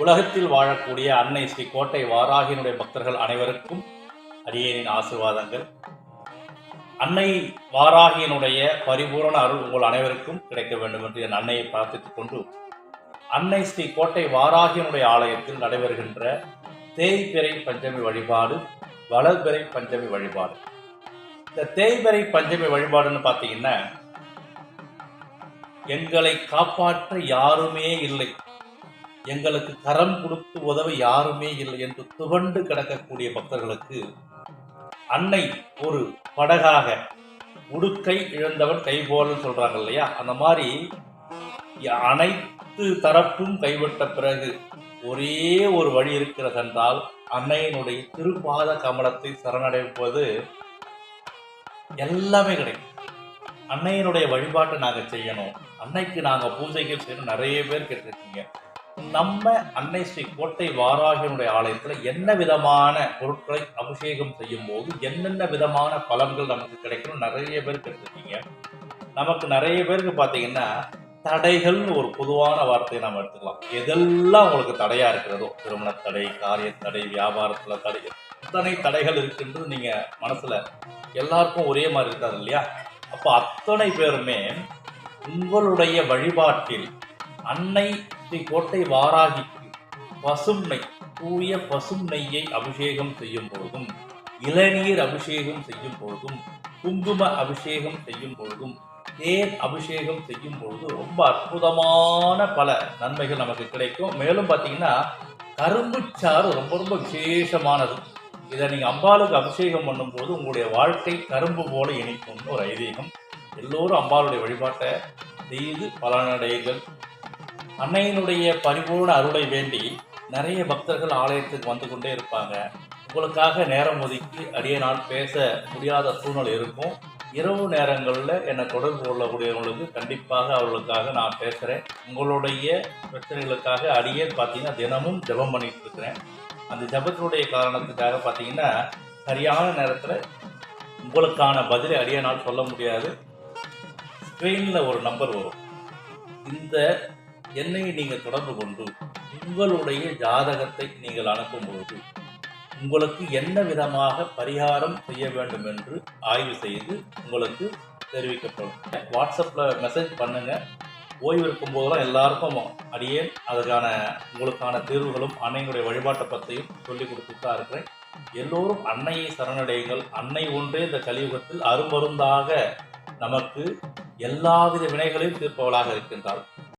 உலகத்தில் வாழக்கூடிய அன்னை ஸ்ரீ கோட்டை வாராகியினுடைய பக்தர்கள் அனைவருக்கும் அடியேனின் ஆசிர்வாதங்கள். அன்னை வாராகியினுடைய பரிபூரண அருள் உங்கள் அனைவருக்கும் கிடைக்க வேண்டும் என்று என் அன்னையை பிரார்த்தித்துக் கொண்டு அன்னை ஸ்ரீ கோட்டை வாராகியனுடைய ஆலயத்தில் நடைபெறுகின்ற தேய்பிறை பஞ்சமி வழிபாடு வளர்பிறை பஞ்சமி வழிபாடு. இந்த தேய்பிறை பஞ்சமி வழிபாடுன்னு பார்த்தீங்கன்னா எங்களை காப்பாற்ற யாருமே இல்லை. எங்களுக்கு கரம் கொடுத்து உதவ யாருமே இல்லை என்று துவண்டு கிடக்கக்கூடிய பக்தர்களுக்கு அன்னை ஒரு படகாக உடுக்கை இழந்தவன் கைபோலன்னு சொல்றாங்க இல்லையா? அந்த மாதிரி அனைத்து தரப்பும் கைவிட்ட பிறகு ஒரே ஒரு வழி இருக்கிறது என்றால் அன்னையினுடைய திருப்பாத கமலத்தை சரணடைப்பது எல்லாமே கிடைக்கும். அன்னையினுடைய வழிபாட்டை நாங்கள் செய்யணும். அன்னைக்கு நாங்கள் பூஜைகள் செய்யணும். நிறைய பேர் கேட்டிருக்கீங்க. நம்ம அன்னை ஸ்ரீ கோட்டை வாராகியனுடைய ஆலயத்தில் என்ன விதமான பொருட்களை அபிஷேகம் செய்யும் போது என்னென்ன விதமான பலன்கள் நமக்கு கிடைக்கணும் நிறைய பேர் கேட்டிருக்கீங்க. நமக்கு நிறைய பேருக்கு பார்த்தீங்கன்னா தடைகள்னு ஒரு பொதுவான வார்த்தையை நம்ம எடுத்துக்கலாம். எதெல்லாம் உங்களுக்கு தடையா இருக்கிறதோ திருமண தடை காரிய தடை வியாபாரத்தில் தடை எத்தனை தடைகள் இருக்குன்றது நீங்கள் மனசில் எல்லாருக்கும் ஒரே மாதிரி இருக்காது இல்லையா? அப்போ அத்தனை பேருமே உங்களுடைய வழிபாட்டில் அன்னை ஸ்ரீ கோட்டை வாராகிக்கு பசும் நெய் தூய பசும் நெய்யை அபிஷேகம் செய்யும் பொழுதும் இளநீர் அபிஷேகம் செய்யும் பொழுதும் குங்கும அபிஷேகம் செய்யும் பொழுதும் தேர் அபிஷேகம் செய்யும் பொழுது ரொம்ப அற்புதமான பல நன்மைகள் நமக்கு கிடைக்கும். மேலும் பார்த்தீங்கன்னா கரும்புச்சாறு ரொம்ப ரொம்ப விசேஷமானது. இதை நீங்கள் அம்பாளுக்கு அபிஷேகம் பண்ணும்போது உங்களுடைய வாழ்க்கை கரும்பு போல இணைக்கும்னு ஒரு ஐதீகம். எல்லோரும் அம்பாளுடைய வழிபாட்டை செய்து பலனடைகள் அன்னையினுடைய பரிபூர்ண அருளை வேண்டி நிறைய பக்தர்கள் ஆலயத்துக்கு வந்து கொண்டே இருப்பாங்க. உங்களுக்காக நேரம் ஒதுக்கி அடிய நாள் பேச முடியாத சூழ்நிலை இருக்கும். இரவு நேரங்களில் என்னை தொடர்பு கொள்ளக்கூடியவங்களுக்கு கண்டிப்பாக அவர்களுக்காக நான் பேசுகிறேன் உங்களுடைய பிரச்சனைகளுக்காக அடியே பார்த்தீங்கன்னா தினமும் ஜெபம் பண்ணிட்டு இருக்கிறேன். அந்த ஜெபத்தினுடைய காரணத்துக்காக பார்த்தீங்கன்னா சரியான நேரத்தில் உங்களுக்கான பதிலை அடிய நாள் சொல்ல முடியாது. ஸ்க்ரீனில் ஒரு நம்பர் வரும். இந்த என்னை நீங்கள் தொடர்பு கொண்டு உங்களுடைய ஜாதகத்தை நீங்கள் அனுப்பும்போது உங்களுக்கு என்ன விதமாக பரிகாரம் செய்ய வேண்டும் என்று ஆய்வு செய்து உங்களுக்கு தெரிவிக்கப்படும். வாட்ஸ்அப்பில் மெசேஜ் பண்ணுங்க. ஓய்வு இருக்கும் போதெல்லாம் எல்லாருக்கும் அடியேன். அதுக்கான உங்களுக்கான தீர்வுகளும் அன்னையினுடைய வழிபாட்டை பற்றியும் சொல்லி கொடுத்துட்டு தான் இருக்கிறேன். எல்லோரும் அன்னையை சரணடையுங்கள். அன்னை ஒன்றே இந்த கலியுகத்தில் அருமருந்தாக நமக்கு எல்லாவித வினைகளையும் தீர்ப்பவளாக இருக்கின்றாள்.